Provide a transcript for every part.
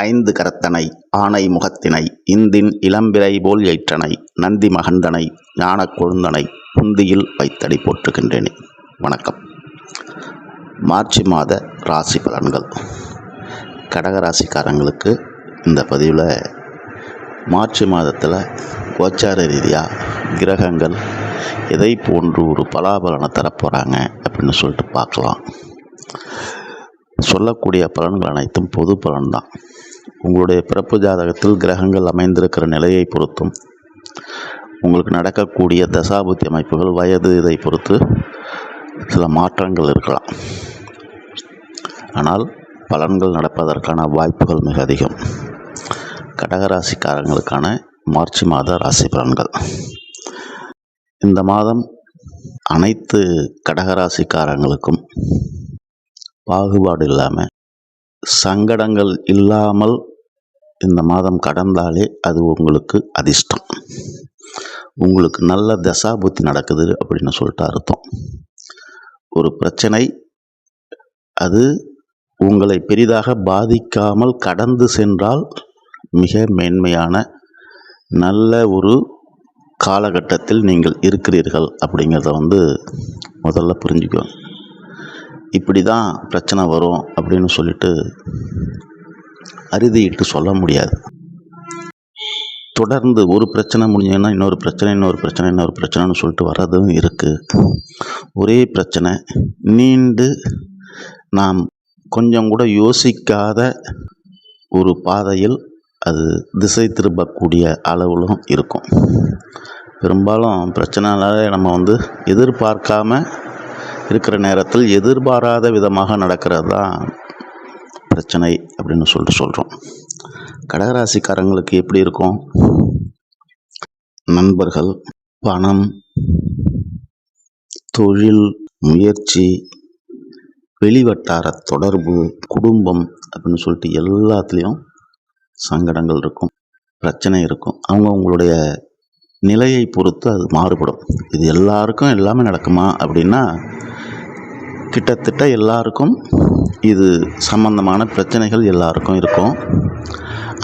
ஐந்து கரத்தனை ஆனை முகத்தினை இந்தின் இளம்பிறை போல் ஏற்றனை நந்தி மகந்தனை ஞான கொழுந்தனை புந்தியில் வைத்தடி போற்றுகின்றேனே. வணக்கம். மார்ச் மாத ராசி பலன்கள். கடகராசிக்காரங்களுக்கு இந்த பதிவில் மார்ச் மாதத்தில் கோச்சார ரீதியாக கிரகங்கள் எதை போன்று ஒரு பலாபலனை தரப்போகிறாங்க அப்படின்னு சொல்லிட்டு பார்க்கலாம். சொல்லக்கூடிய பலன்கள் அனைத்தும் பொது பலன்தான். உங்களுடைய பிறப்பு ஜாதகத்தில் கிரகங்கள் அமைந்திருக்கிற நிலையை பொறுத்தும் உங்களுக்கு நடக்கக்கூடிய தசாபுத்தி அமைப்புகள் வயது இதை பொறுத்து சில மாற்றங்கள் இருக்கலாம். ஆனால் பலன்கள் நடப்பதற்கான வாய்ப்புகள் மிக அதிகம். கடகராசிக்காரங்களுக்கான மார்ச் மாத ராசி பலன்கள். இந்த மாதம் அனைத்து கடகராசிக்காரங்களுக்கும் பாகுபாடு இல்லாமல் சங்கடங்கள் இல்லாமல் இந்த மாதம் கடந்தாலே அது உங்களுக்கு அதிர்ஷ்டம். உங்களுக்கு நல்ல தசாபுத்தி நடக்குது அப்படின்னு சொல்லிட்டு அர்த்தம். ஒரு பிரச்சனை அது உங்களை பெரிதாக பாதிக்காமல் கடந்து சென்றால் மிக மேன்மையான நல்ல ஒரு காலகட்டத்தில் நீங்கள் இருக்கிறீர்கள் அப்படிங்கிறத வந்து முதல்ல புரிஞ்சுக்கணும். இப்படி தான் பிரச்சனை வரும் அப்படின்னு சொல்லிட்டு அறுதியிட்டு சொல்ல முடியாது. தொடர்ந்து ஒரு பிரச்சனை முடிஞ்சதுன்னா இன்னொரு பிரச்சனை இன்னொரு பிரச்சனை இன்னொரு பிரச்சனைன்னு சொல்லிட்டு வர்றதும் இருக்குது ஒரே பிரச்சனை நீண்டு நாம் கொஞ்சம் கூட யோசிக்காத ஒரு பாதையில் அது திசை திரும்பக்கூடிய அளவிலும் இருக்கும். பெரும்பாலும் பிரச்சனைனால நம்ம வந்து எதிர்பார்க்காம இருக்கிற நேரத்தில் எதிர்பாராத விதமாக நடக்கிறது தான் பிரச்சனை அப்படின்னு சொல்லிட்டு சொல்கிறோம் கடகராசிக்காரங்களுக்கு எப்படி இருக்கும்? நண்பர்கள் பணம் தொழில் முயற்சி வெளிவட்டார தொடர்பு குடும்பம் அப்படின்னு சொல்லிட்டு எல்லாத்துலேயும் சங்கடங்கள் இருக்கும் பிரச்சனை இருக்கும். அவங்க அவங்களுடைய நிலையை பொறுத்து அது மாறுபடும். இது எல்லாருக்கும் எல்லாமே நடக்குமா அப்படின்னா கிட்டத்தட்ட எல்லாருக்கும் இது சம்பந்தமான பிரச்சனைகள் எல்லாருக்கும் இருக்கும்.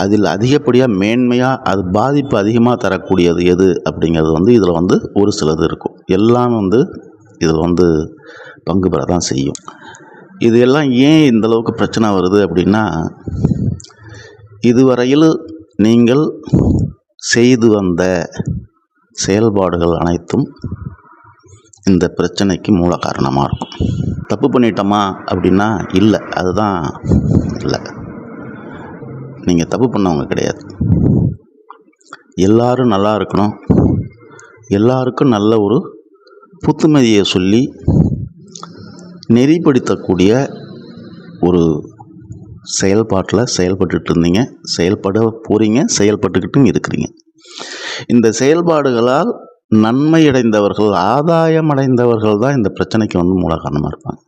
அதில் அதிகப்படியாக மேன்மையாக அது பாதிப்பு அதிகமாக தரக்கூடியது எது அப்படிங்கிறது வந்து இதில் வந்து ஒரு சிலது இருக்கும். எல்லாம் வந்து இதில் வந்து பங்கு பெற தான் செய்யும். இது எல்லாம் ஏன் இந்த அளவுக்கு பிரச்சனை வருது அப்படின்னா இதுவரையில் நீங்கள் செய்து வந்த செயல்பாடுகள் அனைத்தும் இந்த பிரச்சனைக்கு மூல காரணமாக இருக்கும். தப்பு பண்ணிட்டோமா அப்படின்னா இல்லை அதுதான் இல்லை. நீங்கள் தப்பு பண்ணவங்க கிடையாது. எல்லாரும் நல்லா இருக்கணும். எல்லாருக்கும் நல்ல ஒரு புத்துமதியை சொல்லி நெறிப்படுத்தக்கூடிய ஒரு செயல்பாட்டில் செயல்பட்டுட்டு இருந்தீங்க. செயல்பட போகிறீங்க செயல்பட்டுக்கிட்டும் இருக்கிறீங்க. இந்த செயல்பாடுகளால் நன்மை அடைந்தவர்கள் ஆதாயம் அடைந்தவர்கள் தான் இந்த பிரச்சனைக்கு வந்து மூல காரணமாக இருப்பாங்க.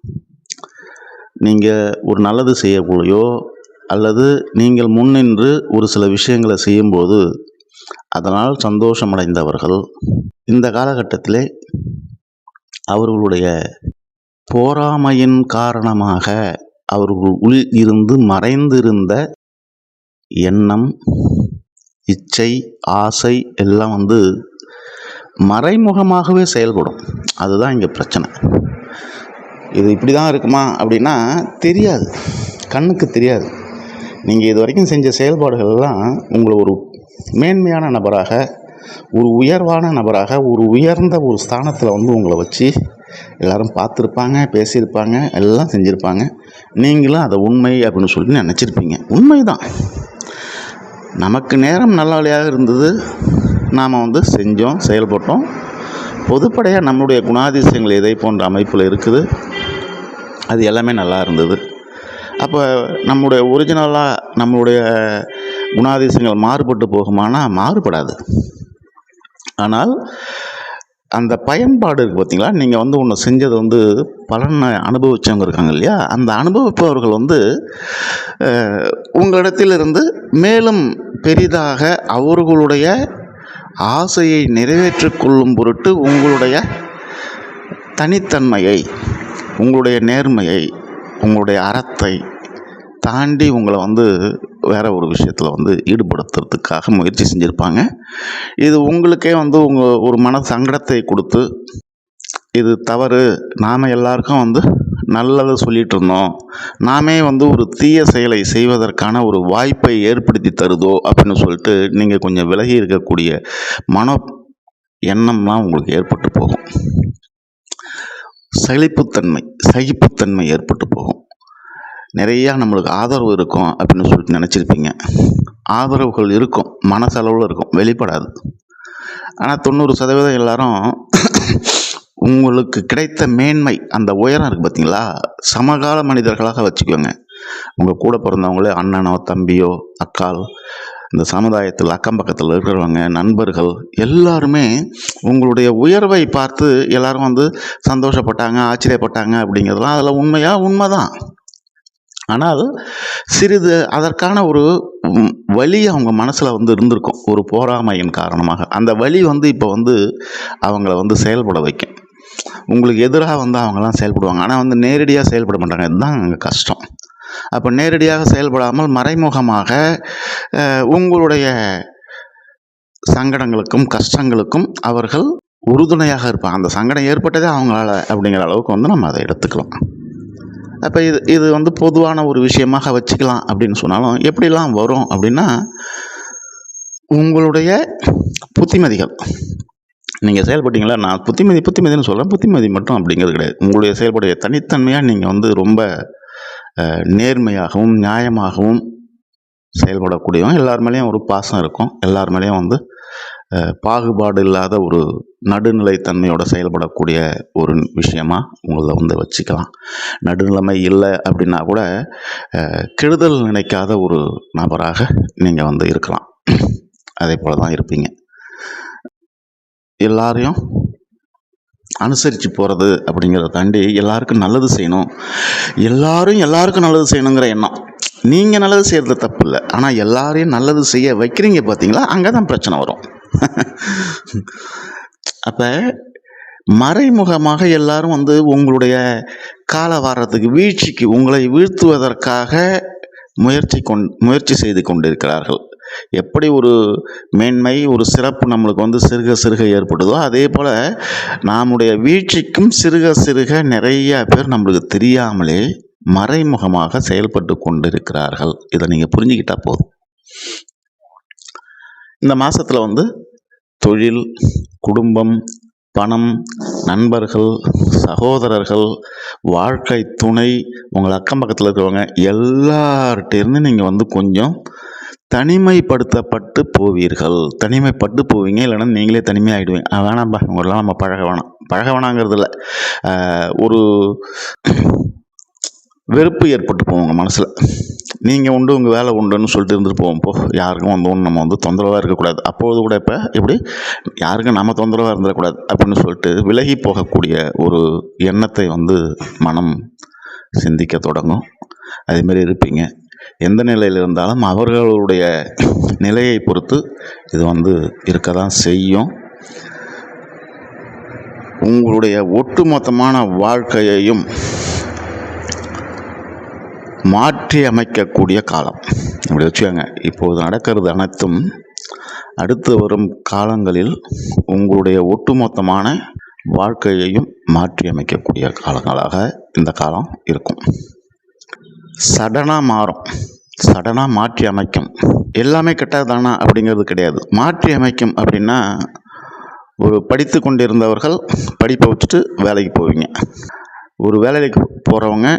நீங்கள் ஒரு நல்லது செய்யக்குள்ளையோ அல்லது நீங்கள் முன்னின்று ஒரு சில விஷயங்களை செய்யும்போது அதனால் சந்தோஷம் அடைந்தவர்கள் இந்த காலகட்டத்திலே அவர்களுடைய போராமையின் காரணமாக அவர்கள் உள் இருந்து மறைந்திருந்த எண்ணம் இச்சை ஆசை எல்லாம் வந்து மறைமுகமாகவே செயல்படும். அதுதான் இங்கே பிரச்சனை. இது இப்படி தான் இருக்குமா அப்படின்னா தெரியாது. கண்ணுக்கு தெரியாது. நீங்கள் இது வரைக்கும் செஞ்ச செயல்பாடுகள்லாம் உங்களை ஒரு மேன்மையான நபராக ஒரு உயர்வான நபராக ஒரு உயர்ந்த ஒரு ஸ்தானத்தில் வந்து உங்களை வச்சு எல்லாரும் பார்த்துருப்பாங்க பேசியிருப்பாங்க எல்லாம் செஞ்சுருப்பாங்க. நீங்களும் அதை உண்மை அப்படின்னு சொல்லி நினச்சிருப்பீங்க. உண்மை தான் நமக்கு நேரம் நல்லபடியாக இருந்தது. நாம் வந்து செஞ்சோம் செயல்பட்டோம். பொதுப்படையாக நம்மளுடைய குணாதிசயங்கள் எதை போன்ற அமைப்பில் இருக்குது? அது எல்லாமே நல்லா இருந்தது. அப்போ நம்முடைய ஒரிஜினலாக நம்மளுடைய குணாதிசயங்கள் மாறுபட்டு போகுமானா மாறுபடாது. ஆனால் அந்த பயன்பாடு இருக்குது பார்த்தீங்களா நீங்கள் வந்து ஒன்று செஞ்சது வந்து பலனை அனுபவித்தவங்க இருக்காங்க இல்லையா? அந்த அனுபவிப்பவர்கள் வந்து உங்களிடத்திலிருந்து மேலும் பெரிதாக அவர்களுடைய ஆசையை நிறைவேற்றிக் கொள்ளும் பொருட்டு உங்களுடைய தனித்தன்மையை உங்களுடைய நேர்மையை உங்களுடைய அறத்தை தாண்டி உங்களை வந்து வேற ஒரு விஷயத்தில் வந்து ஈடுபடுத்துறதுக்காக முயற்சி செஞ்சுருப்பாங்க. இது உங்களுக்கே வந்து உங்கள் ஒரு மன சங்கடத்தை கொடுத்து இது தவறு. நாம் எல்லாருக்கும் வந்து நல்லதை சொல்லிட்டு இருந்தோம் நாமே வந்து ஒரு தீய செயலை செய்வதற்கான ஒரு வாய்ப்பை ஏற்படுத்தி தருதோ அப்படின்னு சொல்லிட்டு நீங்கள் கொஞ்சம் விலகி இருக்கக்கூடிய மன எண்ணம்லாம் உங்களுக்கு ஏற்பட்டு போகும். சகிப்புத்தன்மை சகிப்புத்தன்மை ஏற்பட்டு போகும். நிறையா நம்மளுக்கு ஆதரவு இருக்கும் அப்படின்னு சொல்லிட்டு நினச்சிருப்பீங்க. ஆதரவுகள் இருக்கும் மனசளவில் இருக்கும் வெளிப்படாது. ஆனால் தொண்ணூறு சதவீதம் எல்லாரும் உங்களுக்கு கிடைத்த மேன்மை அந்த உயரம் இருக்குது பார்த்தீங்களா சமகால மனிதர்களாக வச்சுக்கோங்க. உங்கள் கூட பிறந்தவங்களே அண்ணனோ தம்பியோ அக்கால் இந்த சமுதாயத்தில் அக்கம் பக்கத்தில் இருக்கிறவங்க நண்பர்கள் எல்லாருமே உங்களுடைய உயர்வை பார்த்து எல்லாரும் வந்து சந்தோஷப்பட்டாங்க ஆச்சரியப்பட்டாங்க அப்படிங்கிறதுலாம் அதில் உண்மையாக உண்மை தான் ஆனால் சிறிது அதற்கான ஒரு வழி அவங்க மனசில் வந்து இருந்திருக்கும் ஒரு போராமையின் காரணமாக. அந்த வழி வந்து இப்போ வந்து அவங்கள வந்து செயல்பட வைக்கும். உங்களுக்கு எதிராக வந்து அவங்கெல்லாம் செயல்படுவாங்க. ஆனால் வந்து நேரடியாக செயல்பட மாட்டாங்க. இதுதான் அங்கே கஷ்டம். அப்போ நேரடியாக செயல்படாமல் மறைமுகமாக உங்களுடைய சங்கடங்களுக்கும் கஷ்டங்களுக்கும் அவர்கள் உறுதுணையாக இருப்பாங்க. அந்த சங்கடம் ஏற்பட்டதே அவங்களால அப்படிங்கிற அளவுக்கு வந்து நம்ம அதை எடுத்துக்கலாம். அப்போ இது இது வந்து பொதுவான ஒரு விஷயமாக வச்சுக்கலாம் அப்படின்னு சொன்னாலும் எப்படிலாம் வரும் அப்படின்னா உங்களுடைய புத்திமதிகள் நீங்கள் செயல்பட்டீங்களா? நான் புத்திமதி புத்திமதின்னு சொல்கிறேன் புத்திமதி மட்டும் அப்படிங்கிறது கிடையாது. உங்களுடைய செயல்படைய தனித்தன்மையாக நீங்கள் வந்து ரொம்ப நேர்மையாகவும் நியாயமாகவும் செயல்படக்கூடியவங்க எல்லார் மேலேயும் ஒரு பாசம் இருக்கும். எல்லார் மேலேயும் வந்து பாகுபாடு இல்லாத ஒரு நடுநிலைத்தன்மையோட செயல்படக்கூடிய ஒரு விஷயமா உங்களை வந்து வச்சுக்கலாம். நடுநிலைமை இல்லை அப்படின்னா கூட கெடுதல் நினைக்காத ஒரு நபராக நீங்கள் வந்து இருக்கலாம். அதே போல தான் இருப்பீங்க. எல்லாரையும் அனுசரித்து போகிறது அப்படிங்கிறத தாண்டி எல்லாருக்கும் நல்லது செய்யணும். எல்லாரும் எல்லாருக்கும் நல்லது செய்யணுங்கிற எண்ணம். நீங்கள் நல்லது செய்கிறது தப்பு இல்லை. ஆனால் எல்லாரையும் நல்லது செய்ய வைக்கிறீங்க பார்த்தீங்களா அங்கே தான் பிரச்சனை வரும். அப்போ மறைமுகமாக எல்லாரும் வந்து உங்களுடைய கால வாரத்துக்கு வீழ்ச்சிக்கு உங்களை வீழ்த்துவதற்காக முயற்சி கொண் முயற்சி செய்து கொண்டிருக்கிறார்கள். எப்படி ஒரு மேன்மை ஒரு சிறப்பு நம்மளுக்கு வந்து சிறுக சிறுக ஏற்படுதோ அதே போல் நம்முடைய வீழ்ச்சிக்கும் சிறுக சிறுக நிறைய பேர் நம்மளுக்கு தெரியாமலே மறைமுகமாக செயல்பட்டு கொண்டிருக்கிறார்கள். இதை நீங்கள் புரிஞ்சுக்கிட்டால் போதும். இந்த மாதத்தில் வந்து தொழில் குடும்பம் பணம் நண்பர்கள் சகோதரர்கள் வாழ்க்கை துணை உங்கள் அக்கம் பக்கத்தில் இருக்கிறவங்க எல்லார்கிட்டேருந்து நீங்கள் வந்து கொஞ்சம் தனிமைப்படுத்தப்பட்டு போவீர்கள். தனிமைப்பட்டு போவீங்க இல்லைன்னா நீங்களே தனிமையாகிடுவீங்க "ஆ, வேணாம்பா உங்களெல்லாம் நம்ம பழக வேணாம். பழக வேணாங்கிறது இல்லை. ஒரு வெறுப்பு ஏற்பட்டு போகும் உங்கள் மனசில். நீங்கள் உண்டு உங்கள் வேலை உண்டுன்னு சொல்லிட்டு இருந்துட்டு போவோம். போ யாருக்கும் வந்து ஒன்று நம்ம வந்து தொந்தரவாக இருக்கக்கூடாது. அப்போது கூட இப்போ இப்படி யாருக்கும் நம்ம தொந்தரவாக இருந்துடக்கூடாது அப்படின்னு சொல்லிட்டு விலகி போகக்கூடிய ஒரு எண்ணத்தை வந்து மனம் சிந்திக்க தொடங்கும். அதேமாரி இருப்பீங்க. எந்த நிலையில் இருந்தாலும் அவர்களுடைய நிலையை பொறுத்து இது வந்து இருக்க தான் செய்யும். உங்களுடைய ஒட்டுமொத்தமான வாழ்க்கையையும் மாற்றி அமைக்கக்கூடிய காலம். இப்படி வச்சுக்கோங்க இப்போது நடக்கிறது அனைத்தும் அடுத்து வரும் காலங்களில் உங்களுடைய ஒட்டுமொத்தமான வாழ்க்கையையும் மாற்றி அமைக்கக்கூடிய காலங்களாக இந்த காலம் இருக்கும். சடனாக மாறும். சடனாக மாற்றி அமைக்கும். எல்லாமே கெட்டதானா அப்படிங்கிறது கிடையாது. மாற்றி அமைக்கும் அப்படின்னா ஒரு படித்து கொண்டிருந்தவர்கள் படிப்பை வச்சுட்டு வேலைக்கு போவீங்க. ஒரு வேலைக்கு போகிறவங்க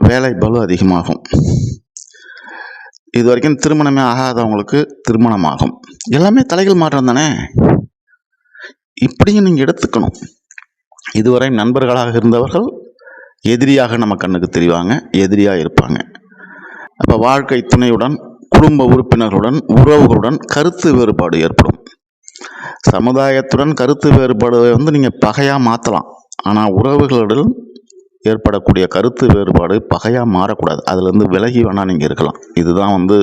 வேலை பலு அதிகமாகும். இது வரைக்கும் திருமணமே ஆகாதவங்களுக்கு திருமணமாகும். எல்லாமே தலைகள் மாற்றம் தானே? இப்படியும் நீங்கள் எடுத்துக்கணும். இதுவரை நண்பர்களாக இருந்தவர்கள் எதிரியாக நம்ம கண்ணுக்கு தெரிவாங்க எதிரியாக இருப்பாங்க. அப்போ வாழ்க்கை துணையுடன் குடும்ப உறுப்பினர்களுடன் உறவுகளுடன் கருத்து வேறுபாடு ஏற்படும். சமுதாயத்துடன் கருத்து வேறுபாடு வந்து நீங்கள் பகையாக மாற்றலாம் ஆனால் உறவுகளுடன் ஏற்படக்கூடிய கருத்து வேறுபாடு பகையாக மாறக்கூடாது. அதுலேருந்து விலகி வேணால் நீங்கள் இருக்கலாம். இதுதான் வந்து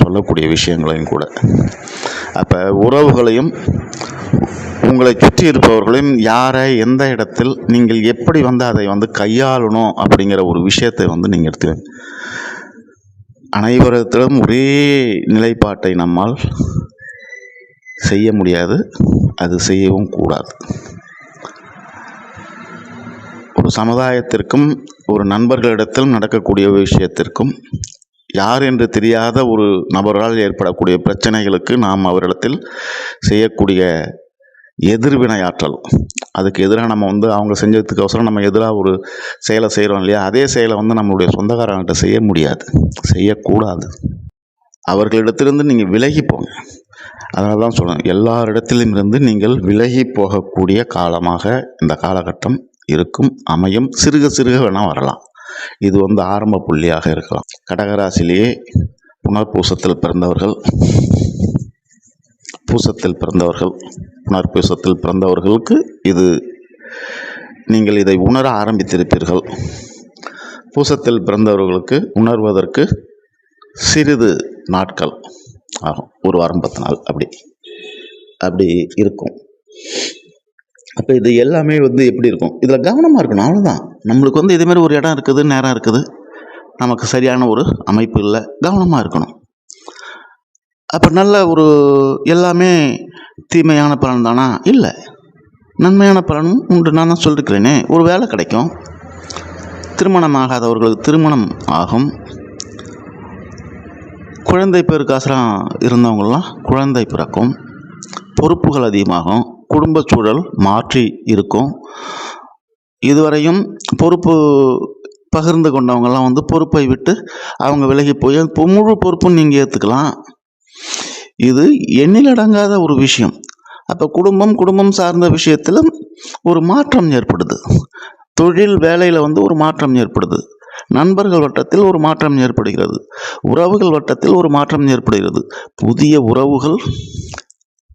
சொல்லக்கூடிய விஷயங்களையும் கூட. அப்போ உறவுகளையும் உங்களை சுற்றி இருப்பவர்களையும் யாரை எந்த இடத்தில் நீங்கள் எப்படி வந்து அதை வந்து கையாளணும் அப்படிங்கிற ஒரு விஷயத்தை வந்து நீங்கள் எடுத்து அனைவரிடத்திலும் ஒரே நிலைப்பாட்டை நம்மால் செய்ய முடியாது. அது செய்யவும் கூடாது. ஒரு சமுதாயத்திற்கும் ஒரு நண்பர்களிடத்திலும் நடக்கக்கூடிய விஷயத்திற்கும் யார் என்று தெரியாத ஒரு நபரால் ஏற்படக்கூடிய பிரச்சனைகளுக்கு நாம் அவரிடத்தில் செய்யக்கூடிய எதிர்வினையாற்றல் அதுக்கு எதிராக நம்ம வந்து அவங்க செஞ்சதுக்கு அவசரம் நம்ம எதிராக ஒரு செயலை செய்கிறோம் இல்லையா? அதே செயலை வந்து நம்மளுடைய சொந்தக்காரங்கிட்ட செய்ய முடியாது. செய்யக்கூடாது. அவர்களிடத்திலிருந்து நீங்கள் விலகி போங்க. அதனால தான் சொல்கிறேன் எல்லாரிடத்திலும் இருந்து நீங்கள் விலகி போகக்கூடிய காலமாக இந்த காலகட்டம் இருக்கும். அமையும். சிறுக சிறுக வேணால் வரலாம். இது வந்து ஆரம்ப புள்ளியாக இருக்கலாம். கடகராசிலேயே புனர்பூசத்தில் பிறந்தவர்கள் பூசத்தில் பிறந்தவர்கள் புனர்பூசத்தில் பிறந்தவர்களுக்கு இது நீங்கள் இதை உணர ஆரம்பித்திருப்பீர்கள். பூசத்தில் பிறந்தவர்களுக்கு உணர்வதற்கு சிறிது நாட்கள் ஆகும். ஒரு வாரம் பத்து நாள் அப்படி அப்படி இருக்கும். அப்போ இது எல்லாமே வந்து எப்படி இருக்கும்? இதில் கவனமாக இருக்கணும். அவ்வளோதான் நம்மளுக்கு வந்து இதேமாரி ஒரு இடம் இருக்குது நேரம் இருக்குது. நமக்கு சரியான ஒரு அமைப்பு இல்லை. கவனமாக இருக்கணும். அப்போ நல்ல ஒரு எல்லாமே தீமையான பலன் தானா? இல்லை. நன்மையான பலனும் உண்டு. நான் தான் சொல்லிருக்கிறேனே. ஒரு வேலை கிடைக்கும். திருமணம் ஆகாதவர்களுக்கு திருமணம் ஆகும். குழந்தை பேருக்காசலாம் இருந்தவங்களாம் குழந்தை பிறக்கும். பொறுப்புகள் அதிகமாகும். குடும்ப சூழல் மாற்றி இருக்கும். இதுவரையும் பொறுப்பு பகிர்ந்து கொண்டவங்கெல்லாம் வந்து பொறுப்பை விட்டு அவங்க விலகி போய் இப்போ முழு பொறுப்பும் நீங்கள் ஏற்றுக்கலாம் இது எண்ணிலடங்காத ஒரு விஷயம். அப்போ குடும்பம் குடும்பம் சார்ந்த விஷயத்திலும் ஒரு மாற்றம் ஏற்படுது. தொழில் வேலையில் வந்து ஒரு மாற்றம் ஏற்படுது. நண்பர்கள் வட்டத்தில் ஒரு மாற்றம் ஏற்படுகிறது. உறவுகள் வட்டத்தில் ஒரு மாற்றம் ஏற்படுகிறது. புதிய உறவுகள்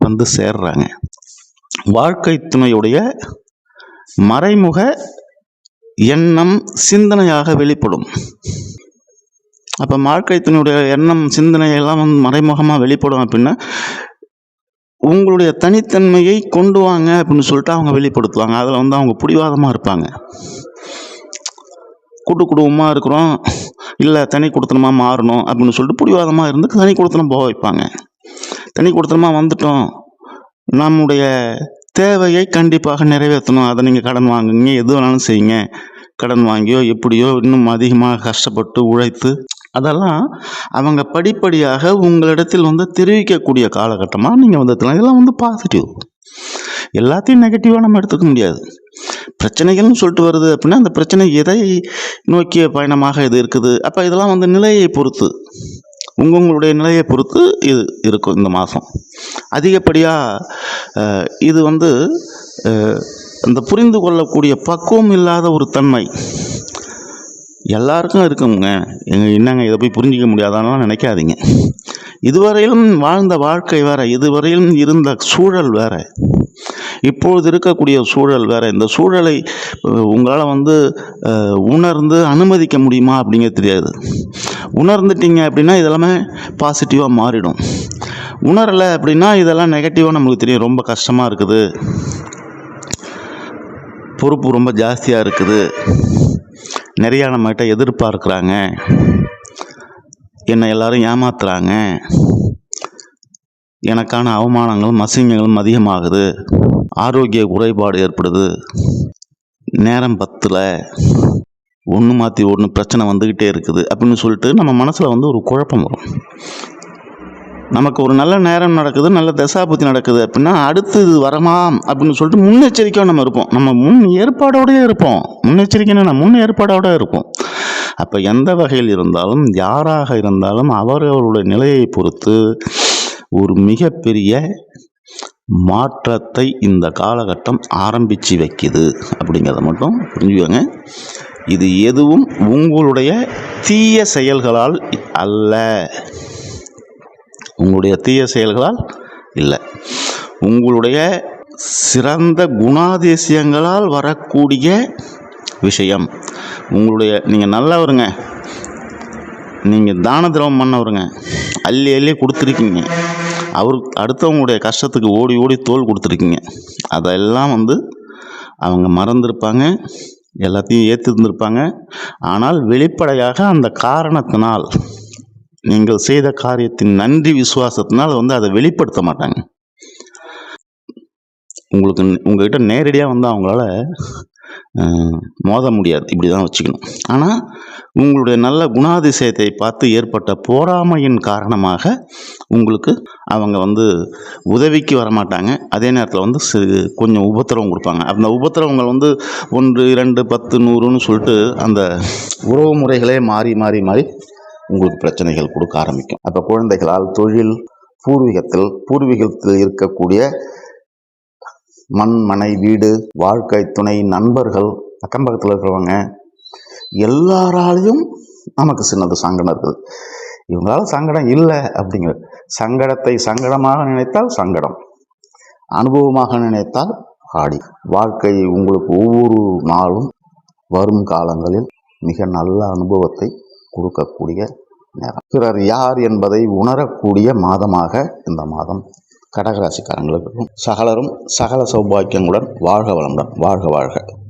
வந்து சேர்றாங்க. வாழ்க்கை துணையுடைய மறைமுக எண்ணம் சிந்தனையாக வெளிப்படும். அப்போ மார்க்கத்தினுடைய எண்ணம் சிந்தனையெல்லாம் வந்து மறைமுகமாக வெளிப்படும் அப்படின்னா உங்களுடைய தனித்தன்மையை கொண்டு வாங்க அப்படின்னு சொல்லிட்டு அவங்க வெளிப்படுத்துவாங்க. அதில் வந்து அவங்க பிடிவாதமாக இருப்பாங்க. கூட்டு குடும்பமாக இருக்கிறோம். இல்லை தனி கொடுத்தனமாக மாறணும் அப்படின்னு சொல்லிட்டு பிடிவாதமாக இருந்து தனி கொடுத்தனம் போக வைப்பாங்க. தனி கொடுத்தனமாக வந்துட்டோம். நம்முடைய தேவையை கண்டிப்பாக நிறைவேற்றணும். அதை நீங்கள் கடன் வாங்குங்க. எது வேணாலும் செய்யுங்க. கடன் வாங்கியோ எப்படியோ இன்னும் அதிகமாக கஷ்டப்பட்டு உழைத்து அதெல்லாம் அவங்க படிப்படியாக உங்களிடத்தில் வந்து தெரிவிக்கக்கூடிய காலகட்டமாக நீங்கள் வந்து இதெல்லாம் வந்து பாசிட்டிவ் எல்லாத்தையும் நெகட்டிவாக நம்ம எடுத்துக்க முடியாது. பிரச்சனைகள்னு சொல்லிட்டு வருது அப்படின்னா அந்த பிரச்சனை எதை நோக்கிய பயணமாக இது இருக்குது? அப்போ இதெல்லாம் வந்து நிலையை பொறுத்து. உங்க உங்களுடைய நிலையை பொறுத்து இது இருக்கும் இந்த மாதம். அதிகப்படியாக இது வந்து இந்த புரிந்து கொள்ளக்கூடிய பக்குவம் இல்லாத ஒரு தன்மை. எல்லாருக்கும் இருக்குங்க. எங்கள் என்னங்க இதை போய் புரிஞ்சிக்க முடியாதான்லாம் நினைக்காதீங்க. இதுவரையிலும் வாழ்ந்த வாழ்க்கை வேறு இதுவரையிலும் இருந்த சூழல் வேறு. இப்பொழுது இருக்கக்கூடிய சூழல் வேறு. இந்த சூழலை உங்களால் வந்து உணர்ந்து அனுமதிக்க முடியுமா அப்படிங்கிறது தெரியாது. உணர்ந்துட்டீங்க அப்படின்னா இதெல்லாமே பாசிட்டிவாக மாறிடும். உணரலை அப்படின்னா இதெல்லாம் நெகட்டிவாக நம்மளுக்கு தெரியும். ரொம்ப கஷ்டமாக இருக்குது. பொறுப்பு ரொம்ப ஜாஸ்தியாக இருக்குது. நிறையா நம்மகிட்ட எதிர்பார்க்குறாங்க. என்னை எல்லாரும் ஏமாத்துறாங்க. எனக்கான அவமானங்களும் அசிங்கங்களும் அதிகமாகுது. ஆரோக்கிய குறைபாடு ஏற்படுது. நேரம் பத்தில். ஒன்று மாற்றி ஒன்று பிரச்சனை வந்துக்கிட்டே இருக்குது. அப்படின்னு சொல்லிட்டு நம்ம மனசில் வந்து ஒரு குழப்பம் வரும். நமக்கு ஒரு நல்ல நேரம் நடக்குது நல்ல தசாபுத்தி நடக்குது அப்படின்னா அடுத்து இது வரமா அப்படின்னு சொல்லிட்டு முன்னெச்சரிக்கையாக நம்ம இருப்போம். நம்ம முன் ஏற்பாடோடயே இருப்போம். முன்னெச்சரிக்கைன்னா முன் ஏற்பாடோட இருப்போம். அப்போ எந்த வகையில் இருந்தாலும் யாராக இருந்தாலும் அவரவருடைய நிலையை பொறுத்து ஒரு மிகப்பெரிய மாற்றத்தை இந்த காலகட்டம் ஆரம்பித்து வைக்குது அப்படிங்கிறத மட்டும் புரிஞ்சுக்கோங்க. இது எதுவும் உங்களுடைய தீய செயல்களால் அல்ல. உங்களுடைய தீய செயல்களால் இல்லை. உங்களுடைய சிறந்த குணாதிசயங்களால் வரக்கூடிய விஷயம். உங்களுடைய நீங்கள் நல்லவருங்க. நீங்கள் தான திரவம் பண்ணவருங்க. அள்ளி அள்ளி கொடுத்துருக்கீங்க. அவர் அடுத்தவங்களுடைய கஷ்டத்துக்கு ஓடி ஓடி தோல் கொடுத்துருக்கீங்க. அதெல்லாம் வந்து அவங்க மறந்துருப்பாங்க எல்லாத்தையும் ஏற்றிருந்துருப்பாங்க ஆனால் வெளிப்படையாக அந்த காரணத்தினால் நீங்கள் செய்த காரியத்தின் நன்றி விசுவாசத்தினால் வந்து அதை வெளிப்படுத்த மாட்டாங்க. உங்களுக்கு உங்கள்கிட்ட நேரடியாக வந்து அவங்களால மோத முடியாது. இப்படி தான் வச்சுக்கணும். ஆனால் உங்களுடைய நல்ல குணாதிசயத்தை பார்த்து ஏற்பட்ட போராமையின் காரணமாக உங்களுக்கு அவங்க வந்து உதவிக்கு வரமாட்டாங்க. அதே நேரத்தில் வந்து சிறு கொஞ்சம் உபத்திரவம் கொடுப்பாங்க. அந்த உபத்திரவங்கள் வந்து ஒன்று இரண்டு பத்து நூறுன்னு சொல்லிட்டு அந்த உறவு முறைகளே மாறி மாறி மாறி உங்களுக்கு பிரச்சனைகள் கொடுக்க ஆரம்பிக்கும். அப்போ குழந்தைகளால் தொழில் பூர்வீகத்தில் பூர்வீகத்தில் இருக்கக்கூடிய மண் மனை வீடு வாழ்க்கை துணை நண்பர்கள் அக்கம் பக்கத்தில் இருக்கிறவங்க எல்லாராலையும் நமக்கு சின்னது சங்கடம் இருக்குது. இவங்களால சங்கடம் இல்லை அப்படிங்கிறது சங்கடத்தை சங்கடமாக நினைத்தால் சங்கடம் அனுபவமாக நினைத்தால் ஆடி. வாழ்க்கை உங்களுக்கு ஒவ்வொரு நாளும் வரும் காலங்களில் மிக நல்ல அனுபவத்தை கொடுக்கக்கூடிய நேரம். பிறர் யார் என்பதை உணரக்கூடிய மாதமாக இந்த மாதம் கடகராசிக்காரங்களுக்கும் இருக்கும் சகலரும் சகல சௌபாக்கியங்களுடன் வாழ்க வளமுடன் வாழ்க வாழ்க.